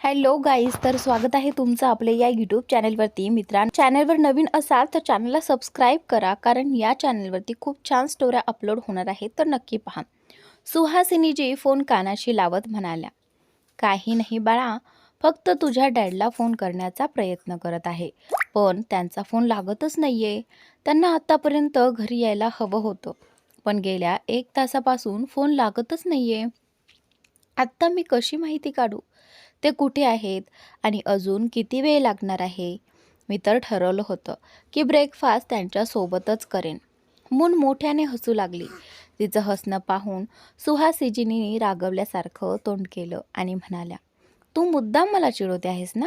Hello guys तर स्वागत आहे तुमचं आपले या यूट्यूब चॅनलवरती. मित्रांनो चॅनलवर नवीन असाल तर चॅनलला सबस्क्राईब करा कारण या चॅनलवरती खूप छान स्टोऱ्या अपलोड होणार आहेत तर नक्की पहा. सुहासिनीजी फोन कानाशी लावत म्हणाल्या काही नाही बाळा फक्त तुझ्या डॅडला फोन करण्याचा प्रयत्न करत आहे. पण त्यांचा फोन लागतच नाहीये. त्यांना आत्तापर्यंत घरी यायला हवं होतं. पण गेल्या एक तासापासून फोन लागतच नाहीये. आत्ता मी कशी माहिती काढू? ते कुठे आहेत आणि अजून किती वेळ लागणार आहे? मी तर ठरवलं होतं की ब्रेकफास्ट त्यांच्यासोबतच करेन. मून मोठ्याने हसू लागली. तिचं हसणं पाहून सुहासिजींनी रागवल्यासारखं तोंड केलं आणि म्हणाल्या तू मुद्दाम मला चिडवते आहेस ना?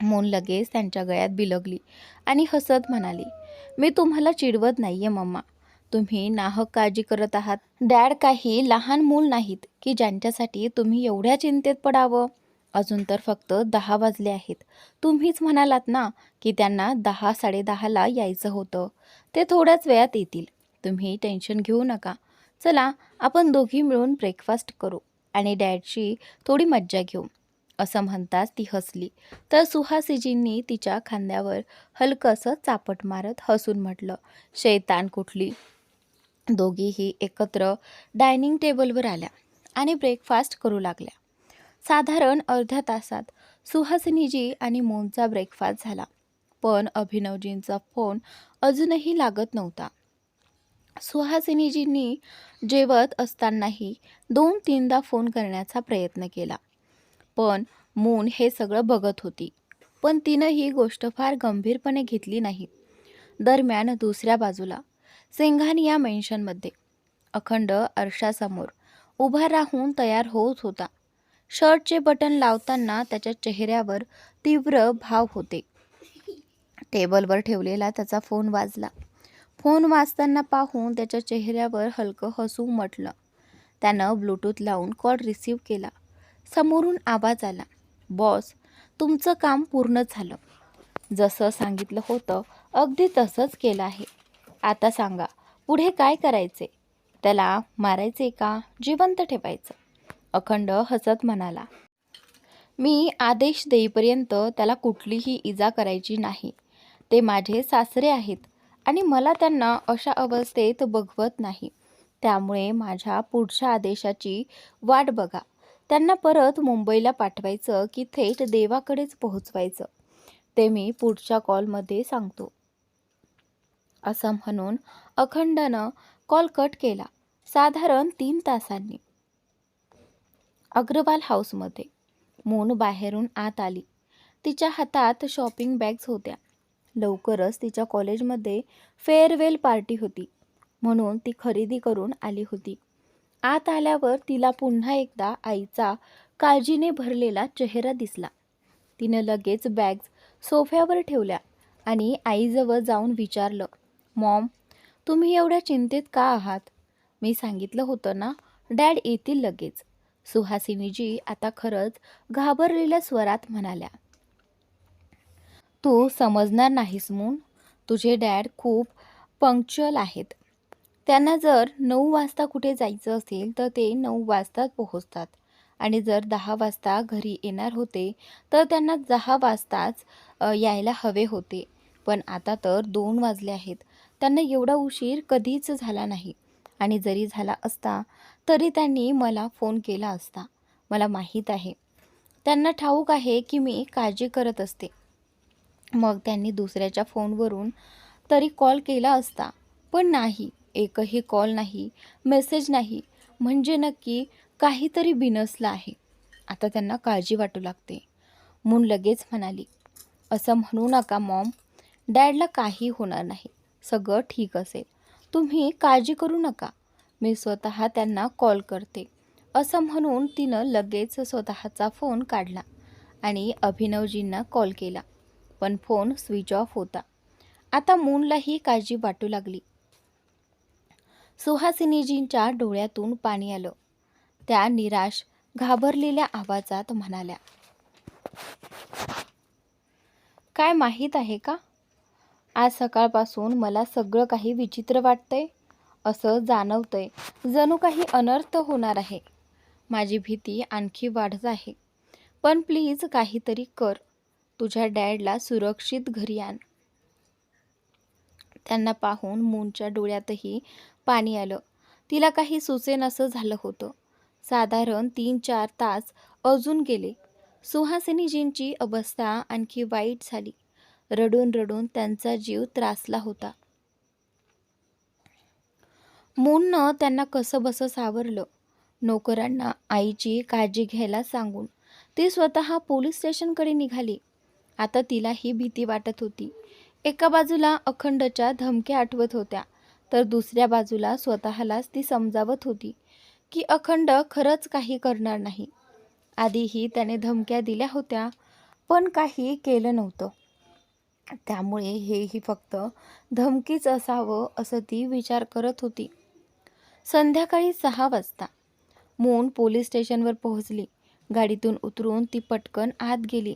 मून लगेच त्यांच्या गळ्यात बिलगली आणि हसत म्हणाली मी तुम्हाला चिडवत नाही आहे मम्मा. तुम्ही नाहक काळजी करत आहात. डॅड काही लहान मूल नाहीत की ज्यांच्यासाठी तुम्ही एवढ्या चिंतेत पडावं? अजून तर फक्त दहा वाजले आहेत. तुम्हीच म्हणालात ना की त्यांना दहा साडेदहाला यायचं होतं. ते थोड्याच वेळात येतील. तुम्ही टेन्शन घेऊ नका. चला आपण दोघी मिळून ब्रेकफास्ट करू आणि डॅडची थोडी मज्जा घेऊ. असं म्हणताच ती हसली. तर सुहासिजींनी तिच्या खांद्यावर हलकंसं चापट मारत हसून म्हटलं शैतान कुठली? दोघीही एकत्र डायनिंग टेबलवर आल्या आणि ब्रेकफास्ट करू लागल्या. साधारण अर्ध्या तासात सुहासिनीजी आणि मोनचा ब्रेकफास्ट झाला पण अभिनवजींचा फोन अजूनही लागत नव्हता. सुहासिनीजींनी जेवत असतानाही दोन तीनदा फोन करण्याचा प्रयत्न केला पण मून हे सगळं बघत होती. पण तिनं ही गोष्ट फार गंभीरपणे घेतली नाही. दरम्यान दुसऱ्या बाजूला सिंघानिया मेन्शनमध्ये अखंड आरशासमोर उभा राहून तयार होत होता. शर्टचे बटन लावताना त्याच्या चेहऱ्यावर तीव्र भाव होते. टेबलवर ठेवलेला त्याचा फोन वाजला. फोन वाजताना पाहून त्याच्या चेहऱ्यावर हलकं हसू म्हटलं. त्यानं ब्लूटूथ लावून कॉल रिसीव केला. समोरून आवाज आला. बॉस तुमचं काम पूर्ण झालं. जसं सांगितलं होतं अगदी तसंच केलं आहे. आता सांगा पुढे काय करायचे? त्याला मारायचे का? जिवंत ठेवायचं. अखंड हसत म्हणाला मी आदेश देईपर्यंत त्याला कुठलीही इजा करायची नाही. ते माझे सासरे आहेत आणि मला त्यांना अशा अवस्थेत बघवत नाही. त्यामुळे माझ्या पुढच्या आदेशाची वाट बघा. त्यांना परत मुंबईला पाठवायचं की थेट देवाकडेच पोहोचवायचं. ते मी पुढच्या कॉलमध्ये सांगतो. असं म्हणून अखंडनं कॉल कट केला. साधारण तीन तासांनी. अग्रवाल हाऊसमध्ये. मून बाहेरून आत आली. तिच्या हातात शॉपिंग बॅग्स होत्या. लवकरच तिच्या कॉलेजमध्ये फेअरवेल पार्टी होती. म्हणून ती खरेदी करून आली होती. आत आल्यावर तिला पुन्हा एकदा आईचा काळजीने भरलेला चेहरा दिसला. तिनं लगेच बॅग्स सोफ्यावर ठेवल्या आणि आईजवळ जाऊन विचारलं मॉम तुम्ही एवढ्या चिंतेत का आहात? मी सांगितलं होतं ना डॅड येतील लगेच. सुहासिनीजी आता खरंच घाबरलेल्या स्वरात म्हणाल्या. तू समजणार नाहीस मून तुझे डॅड खूप पंक्च्युअल आहेत. त्यांना जर नऊ वाजता कुठे जायचं असेल तर ते नऊ वाजताच पोहोचतात. आणि जर दहा वाजता घरी येणार होते तर त्यांना दहा वाजताच यायला हवे होते. पण आता तर दोन वाजले आहेत. त्यांना एवढा उशीर कधीच झाला नाही. आणि जरी झाला असता तरी त्यांनी मला फोन केला असता. मला माहीत आहे. त्यांना ठाऊक आहे की मी काळजी करत असते. मग त्यांनी दुसऱ्याच्या फोनवरून तरी कॉल केला असता. पण नाही एकही कॉल नाही मेसेज नाही. म्हणजे नक्की काहीतरी बिनसलं आहे. आता त्यांना काळजी वाटू लागते. मून लगेच म्हणाली असं म्हणू नका मॉम डॅडला काही होणार नाही. सगळं ठीक असेल. तुम्ही काळजी करू नका. मी स्वतः त्यांना कॉल करते. असं म्हणून तिनं लगेच स्वतःचा फोन काढला आणि अभिनवजींना कॉल केला. पण फोन स्विच ऑफ होता. आता मूनलाही काळजी वाटू लागली. सुहासिनीजींच्या डोळ्यातून पाणी आलं. त्या निराश घाबरलेल्या आवाजात म्हणाल्या काय माहीत आहे का? आज सकाळपासून मला सगळं काही विचित्र वाटतंय असं जाणवतंय. जणू काही अनर्थ होणार आहे. माझी भीती आणखी वाढत आहे. पण प्लीज काहीतरी कर. तुझ्या डॅडला सुरक्षित घरी आण. त्यांना पाहून मूनच्या डोळ्यातही पाणी आलं. तिला काही सुचेनसं झालं होतं. साधारण तीन चार तास अजून गेले. सुहासिनीजींची अवस्था आणखी वाईट झाली. रडून रडून त्यांचा जीव त्रासला होता. मूननं त्यांना कसं बसं सावरलं. नोकरांना आईची काळजी घ्यायला सांगून ती स्वतः पोलीस स्टेशनकडे निघाली. आता तिला ही भीती वाटत होती. एका बाजूला अखंडच्या धमक्या आठवत होत्या तर दुसऱ्या बाजूला स्वतःलाच ती समजावत होती की अखंड खरंच काही करणार नाही. आधीही त्याने धमक्या दिल्या होत्या पण काही केलं नव्हतं. त्यामुळे हेही फक्त धमकीच असावं असं ती विचार करत होती. संध्याकाळी सहा वाजता. मोन पोलीस स्टेशनवर पोहोचली. गाडीतून उतरून ती पटकन आत गेली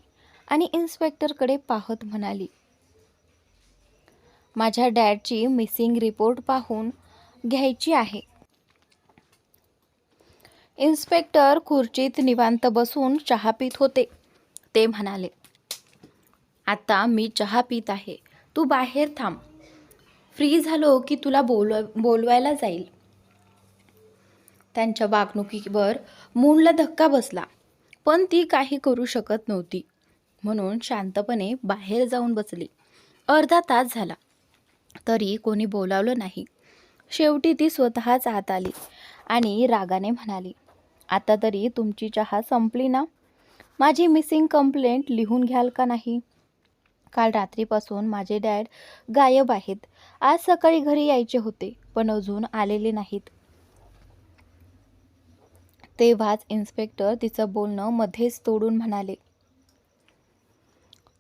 आणि इन्स्पेक्टरकडे पाहत म्हणाली माझ्या डॅडची मिसिंग रिपोर्ट पाहून घ्यायची आहे. इन्स्पेक्टर खुर्चीत निवांत बसून चहा पित होते. ते म्हणाले आता मी चहा पित आहे. तू बाहेर थांब. फ्री झालो की तुला बोलव बोलवायला जाईल. त्यांच्या वागणुकीवर मूनला धक्का बसला. पण ती काही करू शकत नव्हती. म्हणून शांतपणे बाहेर जाऊन बसली. अर्धा तास झाला. तरी कोणी बोलावलं नाही. शेवटी ती स्वतःच आत आली आणि रागाने म्हणाली आता तरी तुमची चहा संपली ना? माझी मिसिंग कंप्लेंट लिहून घ्याल का नाही? काल रात्रीपासून माझे डॅड गायब आहेत. आज सकाळी घरी यायचे होते पण अजून आलेले नाहीत. तेव्हाच इन्स्पेक्टर तिचं बोलणं मध्येच तोडून म्हणाले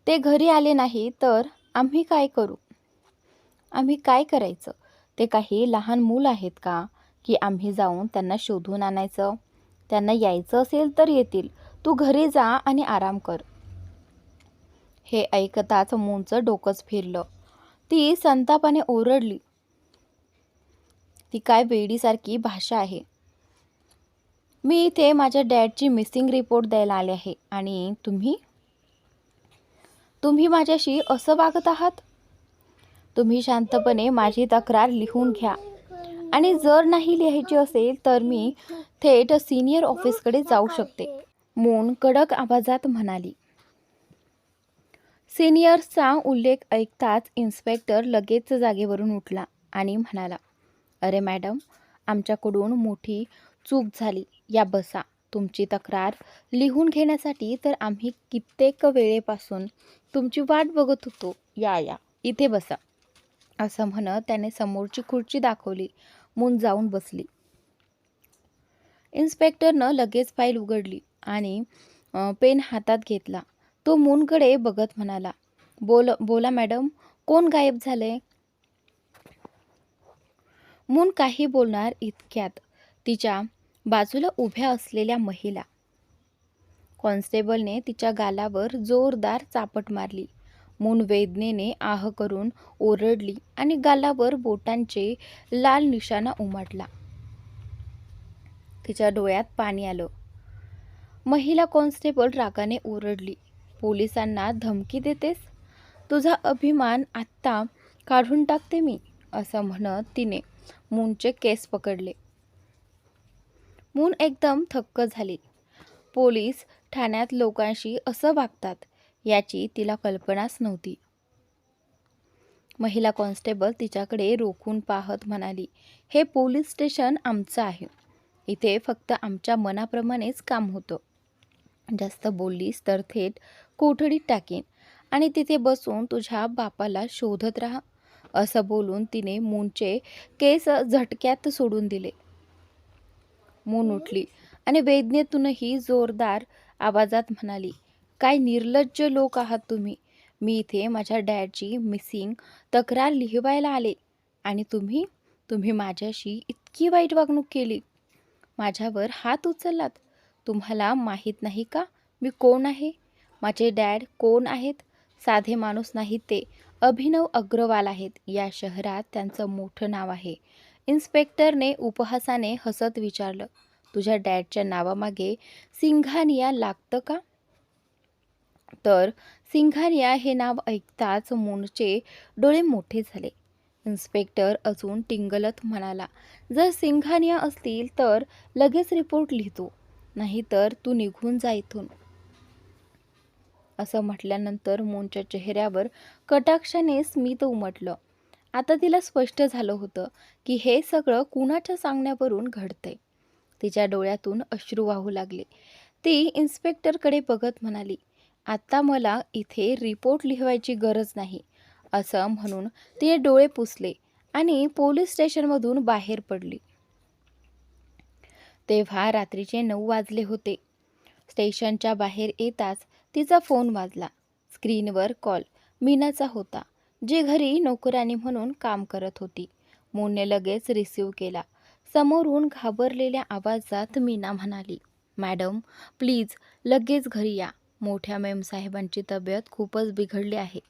ते घरी आले नाही तर आम्ही काय करू? आम्ही काय करायचं? ते काही लहान मूल आहेत का की आम्ही जाऊन त्यांना शोधून आणायचं? त्यांना यायचं असेल तर येतील. तू घरी जा आणि आराम कर. हे ऐकताच मूनचं डोकंच फिरलं. ती संतापाने ओरडली ती काय वेडीसारखी भाषा आहे. मी इथे माझ्या डॅडची मिसिंग रिपोर्ट द्यायला आले आहे आणि तुम्ही? तुम्ही माझ्याशी असं वागत आहात? तुम्ही शांतपणे माझी तक्रार लिहून घ्या. आणि जर नाही लिहायची असेल तर मी थेट सिनियर ऑफिसकडे जाऊ शकते. मून कडक आवाजात म्हणाली सिनियर्सचा उल्लेख ऐकताच इन्स्पेक्टर लगेच जागेवरून उठला आणि म्हणाला अरे मॅडम आमच्याकडून मोठी चूक झाली. या बसा. तुमची तक्रार लिहून घेण्यासाठी तर आम्ही कित्येक वेळेपासून तुमची वाट बघत होतो. या या. इथे बसा. असं म्हणत त्याने समोरची खुर्ची दाखवली. मून जाऊन बसली. इन्स्पेक्टरनं लगेच फाईल उघडली आणि पेन हातात घेतला. तो मूनकडे बघत म्हणाला बोल बोला मॅडम कोण गायब झाले मून काही बोलणार इतक्यात तिच्या बाजूला उभ्या असलेल्या महिला कॉन्स्टेबलने तिच्या गालावर जोरदार चापट मारली. मून वेदनेने आह करून ओरडली आणि गालावर बोटांचे लाल निशाणा उमटला. तिच्या डोळ्यात पाणी आलं. महिला कॉन्स्टेबल रागाने ओरडली. पोलिसांना धमकी देतेस? तुझा अभिमान आत्ता काढून टाकते मी असं म्हणत तिने मूनचे केस पकडले. मून एकदम थक्क झाली. पोलीस ठाण्यात लोकांशी असं वागतात याची तिला कल्पनाच नव्हती. महिला कॉन्स्टेबल तिच्याकडे रोखून पाहत म्हणाली हे पोलीस स्टेशन आमचं आहे. इथे फक्त आमच्या मनाप्रमाणेच काम होतं. जास्त बोललीस तर थेट कोठडीत टाकेन आणि तिथे बसून तुझ्या बापाला शोधत राहा. असं बोलून तिने मूनचे केस झटक्यात सोडून दिले. मून उठली आणि वेदनेतूनही जोरदार आवाजात म्हणाली काय निर्लज्ज लोक आहात तुम्ही. मी इथे माझ्या डॅडची मिसिंग तक्रार लिहिवायला आले आणि तुम्ही तुम्ही माझ्याशी इतकी वाईट वागणूक केली. माझ्यावर हात उचललात. तुम्हाला माहीत नाही का मी कोण आहे? माझे डॅड कोण आहेत? साधे माणूस नाहीत ते. अभिनव अग्रवाल आहेत. या शहरात त्यांचं मोठं नाव आहे. इन्स्पेक्टरने उपहासाने हसत विचारलं तुझ्या डॅडच्या नावामागे सिंघानिया लागतं का? तर सिंघानिया हे नाव ऐकताच मूनचे डोळे मोठे झाले. इन्स्पेक्टर अजून टिंगलत म्हणाला जर सिंघानिया असतील तर लगेच रिपोर्ट लिहितो. नाहीतर तू निघून जा इथून. असं म्हटल्यानंतर मोनच्या चेहऱ्यावर कटाक्षाने स्मित उमटलं. आता तिला स्पष्ट झालं होतं की हे सगळं कुणाच्या सांगण्यावरून घडतंय. तिच्या डोळ्यातून अश्रू वाहू लागले. ती इन्स्पेक्टरकडे बघत म्हणाली आत्ता मला इथे रिपोर्ट लिहवायची गरज नाही असं म्हणून तिने डोळे पुसले आणि पोलीस स्टेशनमधून बाहेर पडली. तेव्हा रात्रीचे नऊ वाजले होते. स्टेशनच्या बाहेर येताच तिचा फोन वाजला. स्क्रीनवर कॉल. मीनाचा होता जी घरी नोकरानी म्हणून काम करत होती. मोनने लगेच रिसीव केला. समोरून घाबरलेल्या आवाजात मीना म्हणाली मॅडम प्लीज लगेच घरी या. मोठ्या मेमसाहेबांची तब्येत खूपच बिघडली आहे.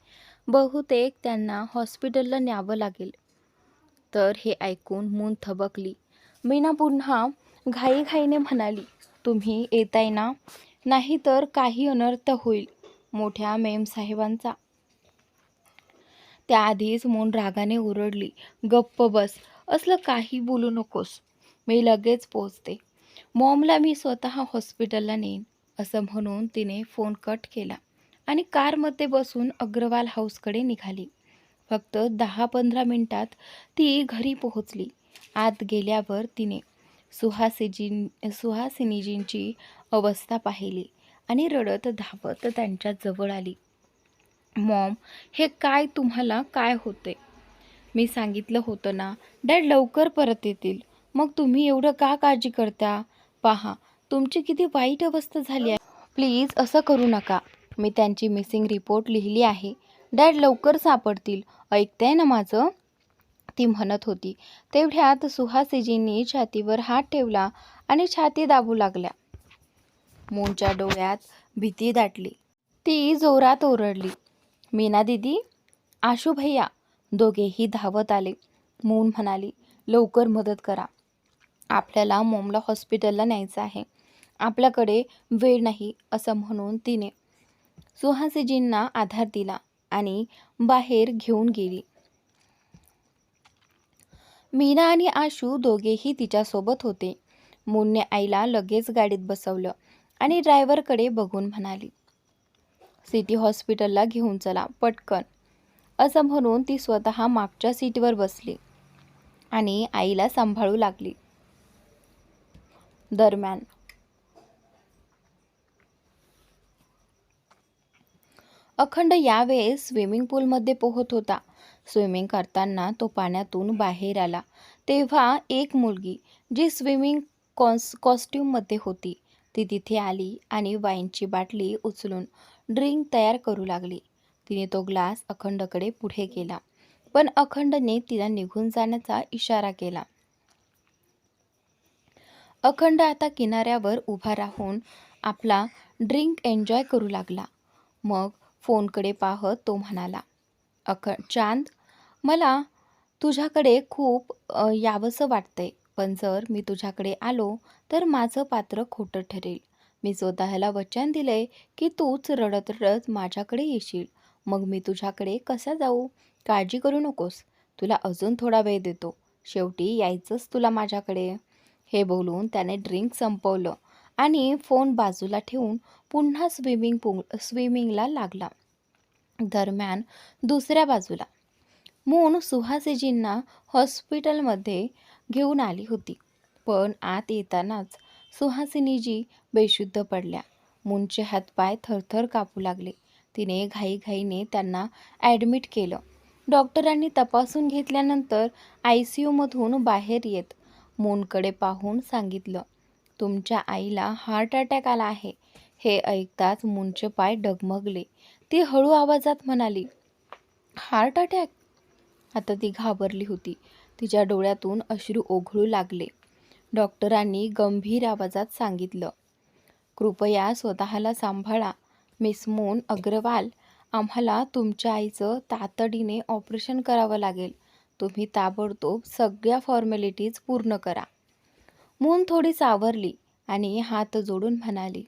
बहुतेक त्यांना हॉस्पिटलला न्यावं लागेल. तर हे ऐकून मून थबकली. मीना पुन्हा घाईघाईने म्हणाली तुम्ही येताय ना? नाही तर काही अनर्थ होईल मोठ्या मेमसाहेबांचा. त्याआधीच मोन रागाने ओरडली गप्प बस असलं काही बोलू नकोस मी लगेच पोचते. मॉमला मी स्वतः हॉस्पिटलला नेईन असं म्हणून तिने फोन कट केला आणि कारमध्ये बसून अग्रवाल हाऊसकडे निघाली. फक्त दहा पंधरा मिनिटात ती घरी पोहोचली. आत गेल्यावर तिने सुहासिजी सुहासिनीजींची अवस्था पाहिली आणि रडत धावत त्यांच्या जवळ आली. मॉम हे काय तुम्हाला? काय होते मी सांगितलं होतं ना डॅड लवकर परत येतील. मग तुम्ही एवढं का काळजी करता? पहा तुमची किती वाईट अवस्था झाली आहे. प्लीज असं करू नका. मी त्यांची मिसिंग रिपोर्ट लिहिली आहे. डॅड लवकर सापडतील. ऐकताय ना माझं? ती म्हणत होती. तेवढ्यात सुहासिजींनी छातीवर हात ठेवला आणि छाती दाबू लागल्या. मूनच्या डोळ्यात भीती दाटली. ती जोरात ओरडली. मीना दिदी आशू भैया दोघेही धावत आले मून म्हणाली लवकर मदत करा. आपल्याला मोमला हॉस्पिटलला न्यायचं आहे. आपल्याकडे वेळ नाही असं म्हणून तिने सुहासिजींना आधार दिला आणि बाहेर घेऊन गेली. मीना आणि आशू दोघेही तिच्यासोबत होते. मुनने आईला लगेच गाडीत बसवलं आणि ड्रायव्हरकडे बघून म्हणाली सिटी हॉस्पिटलला घेऊन चला पटकन. असं म्हणून ती स्वतः मागच्या सीटवर बसली आणि आईला सांभाळू लागली. दरम्यान अखंड यावेळेस स्विमिंग पूलमध्ये पोहत होता. स्विमिंग करताना तो पाण्यातून बाहेर आला. तेव्हा एक मुलगी जी स्विमिंग कॉन्स कॉस्ट्यूममध्ये होती ती तिथे आली आणि वाईनची बाटली उचलून ड्रिंक तयार करू लागली. तिने तो ग्लास अखंडकडे पुढे केला. पण अखंडने तिला निघून जाण्याचा इशारा केला. अखंड आता किनाऱ्यावर उभा राहून आपला ड्रिंक एन्जॉय करू लागला. मग फोनकडे पाहत तो म्हणाला अख चांद मला तुझ्याकडे खूप यावंसं वाटतंय. पण जर मी तुझ्याकडे आलो तर माझं पात्र खोटं ठरेल. मी स्वतःला वचन दिलंय की तूच रडत रडत माझ्याकडे येशील. मग मी तुझ्याकडे कसा जाऊ? काळजी करू नकोस. तुला अजून थोडा वेळ देतो. शेवटी यायचंच तुला माझ्याकडे. हे बोलून त्याने ड्रिंक संपवलं. आणि फोन बाजूला ठेवून पुन्हा स्विमिंग पूल स्विमिंगला लागला. दरम्यान दुसऱ्या बाजूला मून सुहासिजींना हॉस्पिटलमध्ये घेऊन आली होती. पण आत येतानाच सुहासिनीजी बेशुद्ध पडल्या. मूनचे हातपाय थरथर कापू लागले. तिने घाईघाईने त्यांना ॲडमिट केलं. डॉक्टरांनी तपासून घेतल्यानंतर आय सी यूमधून बाहेर येत मूनकडे पाहून सांगितलं तुमच्या आईला हार्ट अटॅक आला आहे. हे ऐकताच मुंचे पाय डगमगले. ती हळू आवाजात म्हणाली हार्ट अटॅक आता ती घाबरली होती. तिच्या डोळ्यातून अश्रू ओघळू लागले. डॉक्टरांनी गंभीर आवाजात सांगितलं कृपया स्वतःला सांभाळा. मिस मून अग्रवाल आम्हाला तुमच्या आईचं तातडीने ऑपरेशन करावं लागेल. तुम्ही ताबडतोब सगळ्या फॉर्मॅलिटीज पूर्ण करा. मून थोडी सावरली आणि हात जोडून म्हणाली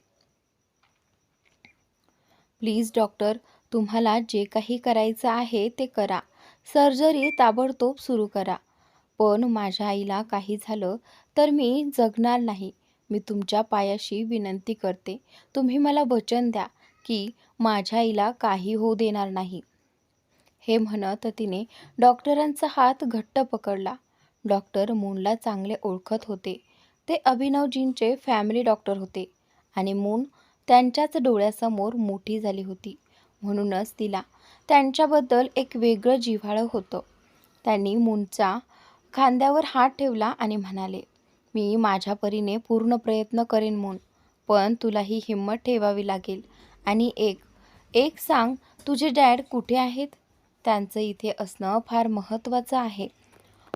प्लीज डॉक्टर तुम्हाला जे काही करायचं आहे ते करा. सर्जरी ताबडतोब सुरू करा. पण माझ्या आईला काही झालं तर मी जगणार नाही. मी तुमच्या पायाशी विनंती करते. तुम्ही मला वचन द्या की माझ्या आईला काही होऊ देणार नाही. हे म्हणत तिने डॉक्टरांचा हात घट्ट पकडला. डॉक्टर मूनला चांगले ओळखत होते. ते अभिनवजींचे फॅमिली डॉक्टर होते आणि मून त्यांच्याच डोळ्यासमोर मोठी झाली होती. म्हणूनच तिला त्यांच्याबद्दल एक वेगळं जिव्हाळं होतं. त्यांनी मूनचा खांद्यावर हात ठेवला आणि म्हणाले मी माझ्या परीने पूर्ण प्रयत्न करेन मून पण तुला ही हिंमत ठेवावी लागेल. आणि एक एक सांग तुझे डॅड कुठे आहेत? त्यांचं इथे असणं फार महत्त्वाचं आहे.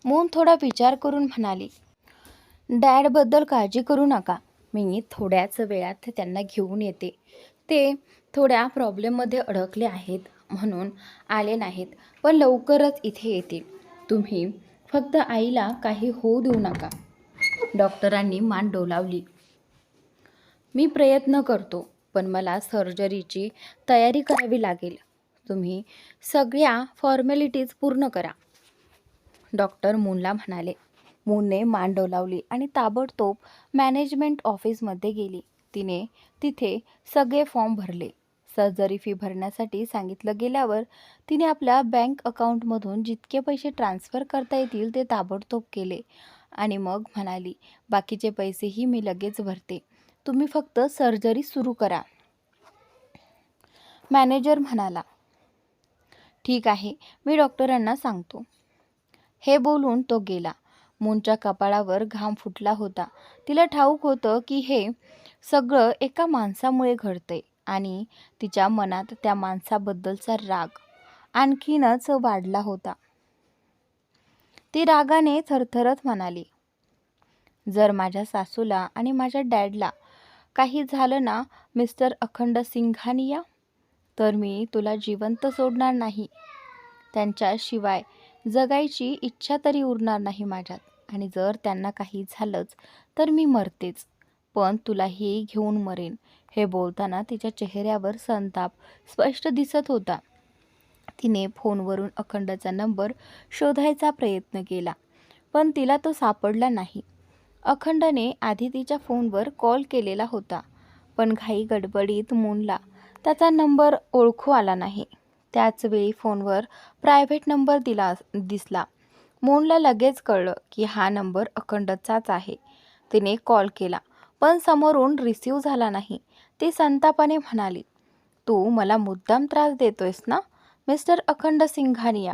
मून थोडा विचार करून म्हणाली डॅडबद्दल काळजी करू नका. मी थोड्याच वेळात त्यांना घेऊन येते. ते थोड्या प्रॉब्लेममध्ये अडकले आहेत म्हणून आले नाहीत पण लवकरच इथे येतील. तुम्ही फक्त आईला काही होऊ देऊ नका. डॉक्टरांनी मान डोलावली. मी प्रयत्न करतो पण मला सर्जरीची तयारी करावी लागेल. तुम्ही सगळ्या फॉर्मॅलिटीज पूर्ण करा. डॉक्टर मूनला म्हणाले मूनने मान डोलावली आणि ताबडतोब मॅनेजमेंट ऑफिसमध्ये गेली. तिने तिथे सगळे फॉर्म भरले. सर्जरी फी भरण्यासाठी सांगितलं गेल्यावर तिने आपल्या बँक अकाउंटमधून जितके पैसे ट्रान्स्फर करता येतील ते ताबडतोब केले. आणि मग म्हणाली बाकीचे पैसेही मी लगेच भरते. तुम्ही फक्त सर्जरी सुरू करा. मॅनेजर म्हणाला ठीक आहे मी डॉक्टरांना सांगतो. हे बोलून तो गेला. मूनच्या कपाळावर घाम फुटला होता. तिला ठाऊक होतं की हे सगळं एका माणसामुळे घडतंय आणि तिच्या मनात त्या माणसाबद्दलचा राग आणखीनच वाढला होता. ती रागाने थरथरत म्हणाली जर माझ्या सासूला आणि माझ्या डॅडला काही झालं ना मिस्टर अखंड सिंघानिया तर मी तुला जिवंत सोडणार नाही. त्यांच्याशिवाय जगायची इच्छा तरी उरणार नाही माझ्यात. आणि जर त्यांना काही झालंच तर मी मरतेच. पण तुलाही घेऊन मरेन. हे बोलताना तिच्या चेहऱ्यावर संताप स्पष्ट दिसत होता. तिने फोनवरून अखंडचा नंबर शोधायचा प्रयत्न केला पण तिला तो सापडला नाही. अखंडने आधी तिच्या फोनवर कॉल केलेला होता पण घाई गडबडीत मुनला त्याचा नंबर ओळखू आला नाही. त्याचवेळी फोनवर प्रायव्हेट नंबर दिला दिसला. मूनला लगेच कळलं की हा नंबर अखंडचाच आहे. तिने कॉल केला पण समोरून रिसीव झाला नाही. ती संतापाने म्हणाली तू मला मुद्दाम त्रास देतोयस ना? मिस्टर अखंड सिंघानिया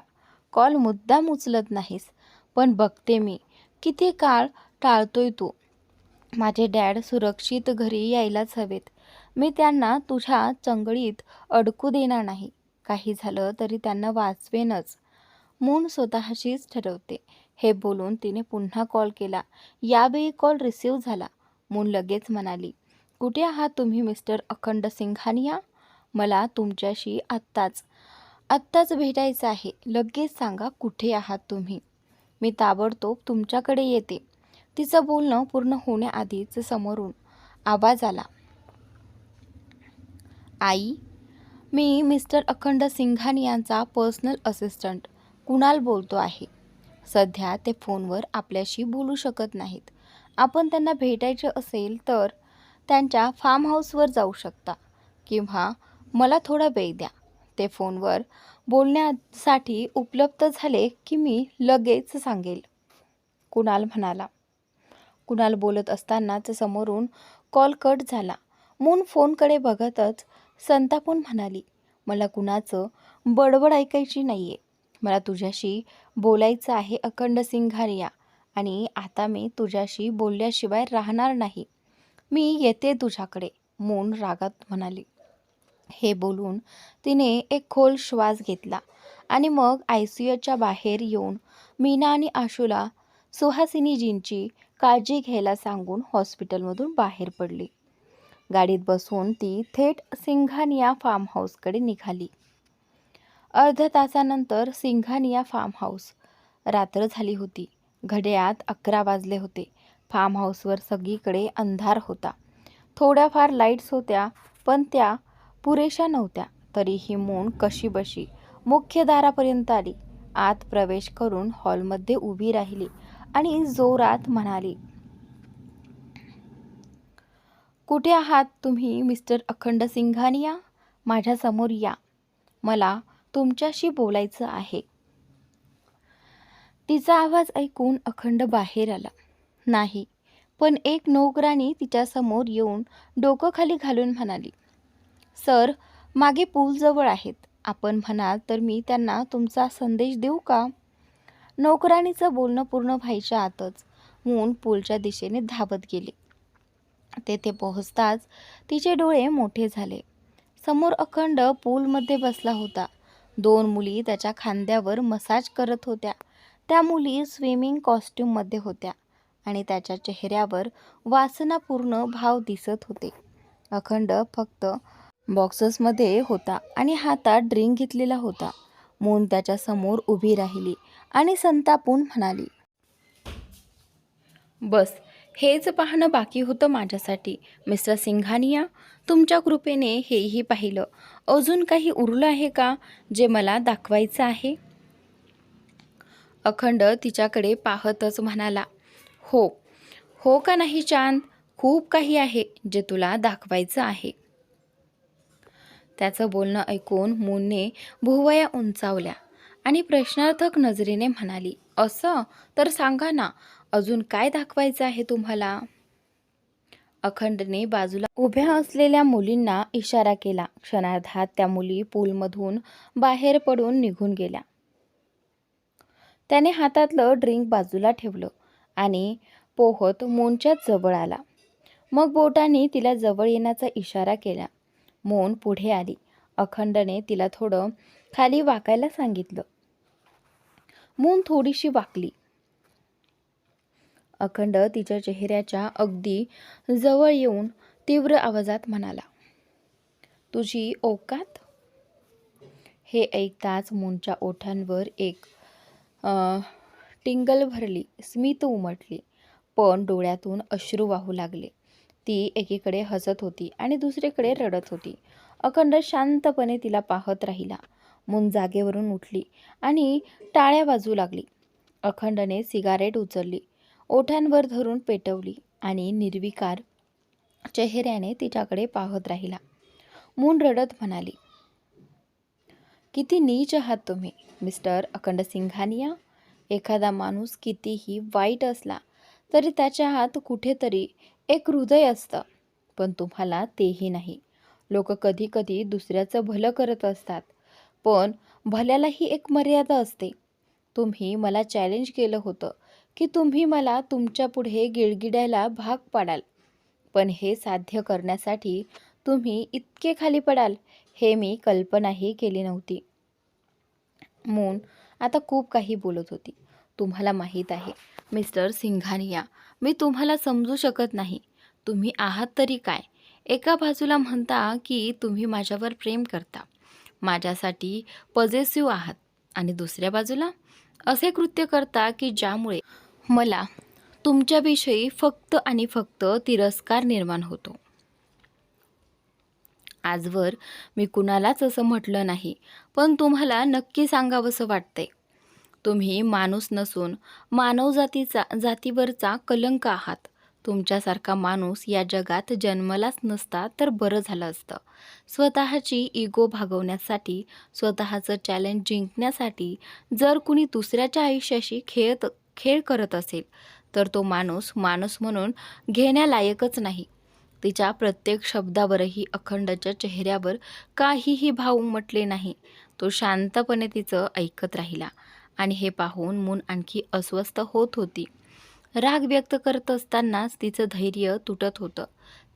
कॉल मुद्दाम उचलत नाहीस. पण बघते मी किती काळ टाळतोय तू. माझे डॅड सुरक्षित घरी यायलाच हवेत. मी त्यांना तुझ्या चंगळीत अडकू देणार नाही. काही झालं तरी त्यांना वाचवेनच. मून स्वतःशीच ठरवते. हे बोलून तिने पुन्हा कॉल केला. यावेळी कॉल रिसीव झाला. मून लगेच म्हणाली कुठे आहात तुम्ही मिस्टर अखंड सिंघानिया? मला तुमच्याशी आत्ताच आत्ताच भेटायचं आहे. लगेच सांगा कुठे आहात तुम्ही? मी ताबडतोब तुमच्याकडे येते. तिचं बोलणं पूर्ण होण्याआधीच समोरून आवाज आला. आई मी मिस्टर अखंड सिंघानियांचा पर्सनल असिस्टंट कुणाल बोलतो आहे. सध्या ते फोनवर आपल्याशी बोलू शकत नाहीत. आपण त्यांना भेटायचे असेल तर त्यांच्या फार्म हाऊसवर जाऊ शकता किंवा मला थोडा वेळ द्या. ते फोनवर बोलण्यासाठी उपलब्ध झाले की मी लगेच सांगेल. कुणाल म्हणाला. कुणाल बोलत असतानाच समोरून कॉल कट झाला. मून फोनकडे बघतच संतापून म्हणाली मला कुणाचं बडबड ऐकायची नाही आहे मला तुझ्याशी बोलायचं आहे अखंड सिंघारिया आणि आता मी तुझ्याशी बोलल्याशिवाय राहणार नाही. मी येते तुझ्याकडे. मून रागात म्हणाली. हे बोलून तिने एक खोल श्वास घेतला आणि मग आय सी यूच्या बाहेर येऊन मीना आणि आशूला सुहासिनीजींची काळजी घ्यायला सांगून हॉस्पिटलमधून बाहेर पडली. गाडीत बसून ती थेट सिंघानिया फार्म हाऊसकडे निघाली. अर्ध्या तासानंतर सिंघानिया फार्म हाऊस रात्र झाली होती. घड्याळात अकरा वाजले होते. फार्म हाऊसवर सगळीकडे अंधार होता. थोड्याफार लाईट्स होत्या पण त्या पुरेशा नव्हत्या. तरीही मून कशीबशी मुख्य दारापर्यंत आली. आत प्रवेश करून हॉलमध्ये उभी राहिली आणि जोरात म्हणाली कुठे आहात तुम्ही मिस्टर अखंड सिंघानिया? माझ्यासमोर या. मला तुमच्याशी बोलायचं आहे. तिचा आवाज ऐकून अखंड बाहेर आला. नाही पण एक नोकराणी तिच्यासमोर येऊन डोकं खाली घालून म्हणाली सर मागे पूलजवळ आहेत. आपण म्हणाल तर मी त्यांना तुमचा संदेश देऊ का? नोकराणीचं बोलणं पूर्ण व्हायच्या आतच मून पूलच्या दिशेने धावत गेले. तेथे पोहोचताच तिचे डोळे मोठे झाले. समोर अखंड पूलमध्ये बसला होता. दोन मुली त्याच्या खांद्यावर मसाज करत होत्या. त्या मुली स्विमिंग कॉस्ट्यूममध्ये होत्या आणि त्याच्या चेहऱ्यावर वासनापूर्ण भाव दिसत होते. अखंड फक्त बॉक्सेसमध्ये होता आणि हातात ड्रिंक घेतलेला होता. मून त्याच्यासमोर उभी राहिली आणि संतापून म्हणाली बस हेच पाहणं बाकी होतं माझ्यासाठी. मिस्टर सिंघानिया तुमच्या कृपेने हेही पाहिलं. अजून काही उरलं आहे का जे मला दाखवायचं आहे? अखंड तिच्याकडे पाहतच म्हणाला हो. हो का नाही चांद? खूप काही आहे जे तुला दाखवायचं आहे. त्याचं बोलणं ऐकून मूनने भुवया उंचावल्या आणि प्रश्नार्थक नजरेने म्हणाली असं? तर सांगा ना. अजून काय दाखवायचं आहे तुम्हाला? अखंडने बाजूला उभ्या असलेल्या मुलींना इशारा केला. क्षणार्धात त्या मुली पूलमधून बाहेर पडून निघून गेल्या. त्याने हातातलं ड्रिंक बाजूला ठेवलं आणि पोहत मोनच्या जवळ आला. मग बोटाने तिला जवळ येण्याचा इशारा केला. मोन पुढे आली. अखंडने तिला थोडं खाली वाकायला सांगितलं. मोन थोडीशी वाकली. अखंड तिच्या चेहऱ्याच्या अगदी जवळ येऊन तीव्र आवाजात म्हणाला तुझी ओकात हे ऐकताच मुंच्या ओठांवर एक टिंगल भरली. स्मित उमटली पण डोळ्यातून अश्रू वाहू लागले. ती एकीकडे हसत होती आणि दुसरीकडे रडत होती. अखंड शांतपणे तिला पाहत राहिला. मुन जागेवरून उठली आणि टाळ्या वाजू लागली. अखंडने सिगारेट उचलली. ओठांवर धरून पेटवली आणि निर्विकार चेहऱ्याने तिच्याकडे पाहत राहिला. मून रडत म्हणाली किती नीच आहात तुम्ही मिस्टर अखंड सिंघानिया एखादा माणूस कितीही वाईट असला तरी त्याच्या हात कुठेतरी एक हृदय असतं पण तुम्हाला तेही नाही. लोक कधी कधी दुसऱ्याचं भलं करत असतात पण भल्यालाही एक मर्यादा असते. तुम्ही मला चॅलेंज केलं होतं की तुम्ही मला तुमच्यापुढे गिळगिडायला भाग पाडाल. पण हे साध्य करण्यासाठी तुम्ही इतके खाली पडाल हे मी कल्पनाही केली नव्हती. मून आता खूप काही बोलत होती. तुम्हाला माहीत आहे मिस्टर सिंघानिया मी तुम्हाला समजू शकत नाही. तुम्ही आहात तरी काय? एका बाजूला म्हणता की तुम्ही माझ्यावर प्रेम करता. माझ्यासाठी पजेसिव्ह आहात. आणि दुसऱ्या बाजूला? असे कृत्य करता की ज्यामुळे मला तुमच्याविषयी फक्त आणि फक्त तिरस्कार निर्माण होतो. आजवर मी कुणालाच असं म्हटलं नाही पण तुम्हाला नक्की सांगावंसं वाटतंय. तुम्ही माणूस नसून मानवजातीचा जातीवरचा कलंक आहात. तुमच्यासारखा माणूस या जगात जन्मलाच नसता तर बरं झालं असतं. स्वतःची इगो भागवण्यासाठी स्वतःचं चॅलेंज जिंकण्यासाठी जर कुणी दुसऱ्याच्या आयुष्याशी खेळत खेळ करत असेल तर तो माणूस माणूस म्हणून घेण्यालायकच नाही. तिच्या प्रत्येक शब्दावरही अखंडच्या चेहऱ्यावर काहीही भाव उमटले नाही. तो शांतपणे तिचं ऐकत राहिला आणि हे पाहून मून आणखी अस्वस्थ होत होती. राग व्यक्त करत असतानाच तिचं धैर्य तुटत होतं.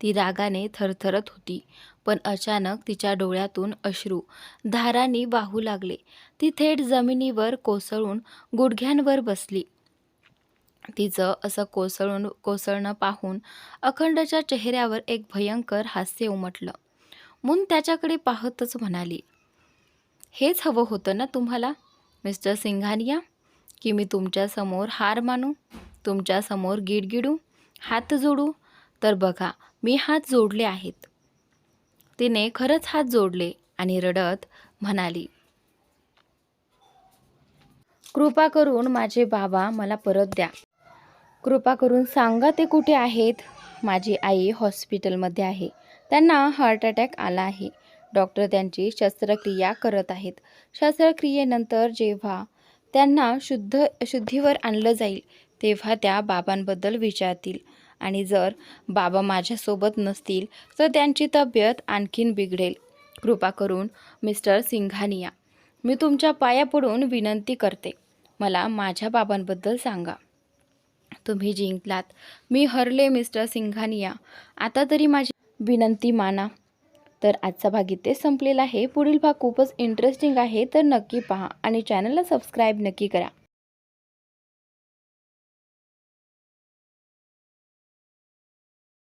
ती रागाने थरथरत होती पण अचानक तिच्या डोळ्यातून अश्रू धारांनी वाहू लागले. ती थेट जमिनीवर कोसळून गुडघ्यांवर बसली. तिचं असं कोसळून कोसळणं पाहून अखंडच्या चेहऱ्यावर एक भयंकर हास्य उमटलं. मुन त्याच्याकडे पाहतच म्हणाली हेच हवं होतं ना तुम्हाला मिस्टर सिंघानिया की मी तुमच्यासमोर हार मानू? तुमच्यासमोर गिडगिडू हात जोडू. तर बघा मी हात जोडले आहेत. तिने खरंच हात जोडले आणि रडत म्हणाली कृपा करून माझे बाबा मला परत द्या. कृपा करून सांगा ते कुठे आहेत? माझी आई हॉस्पिटलमध्ये आहे. त्यांना हार्ट अटॅक आला आहे. डॉक्टर त्यांची शस्त्रक्रिया करत आहेत. शस्त्रक्रियेनंतर जेव्हा त्यांना शुद्ध शुद्धीवर आणलं जाईल तेव्हा त्या बाबांबद्दल विचारतील. आणि जर बाबा माझ्यासोबत नसतील तर त्यांची तब्येत आणखीन बिघडेल. कृपा करून मिस्टर सिंघानिया मी तुमच्या पाया पडून विनंती करते. मला माझ्या बाबांबद्दल सांगा. तुम्ही जिंकलात. मी हरले मिस्टर सिंघानिया. आता तरी माझी विनंती माना. तर आजचा भाग इथे संपलेला आहे. पुढील भाग खूपच इंटरेस्टिंग आहे. तर नक्की पहा आणि चॅनलला सबस्क्राईब नक्की करा.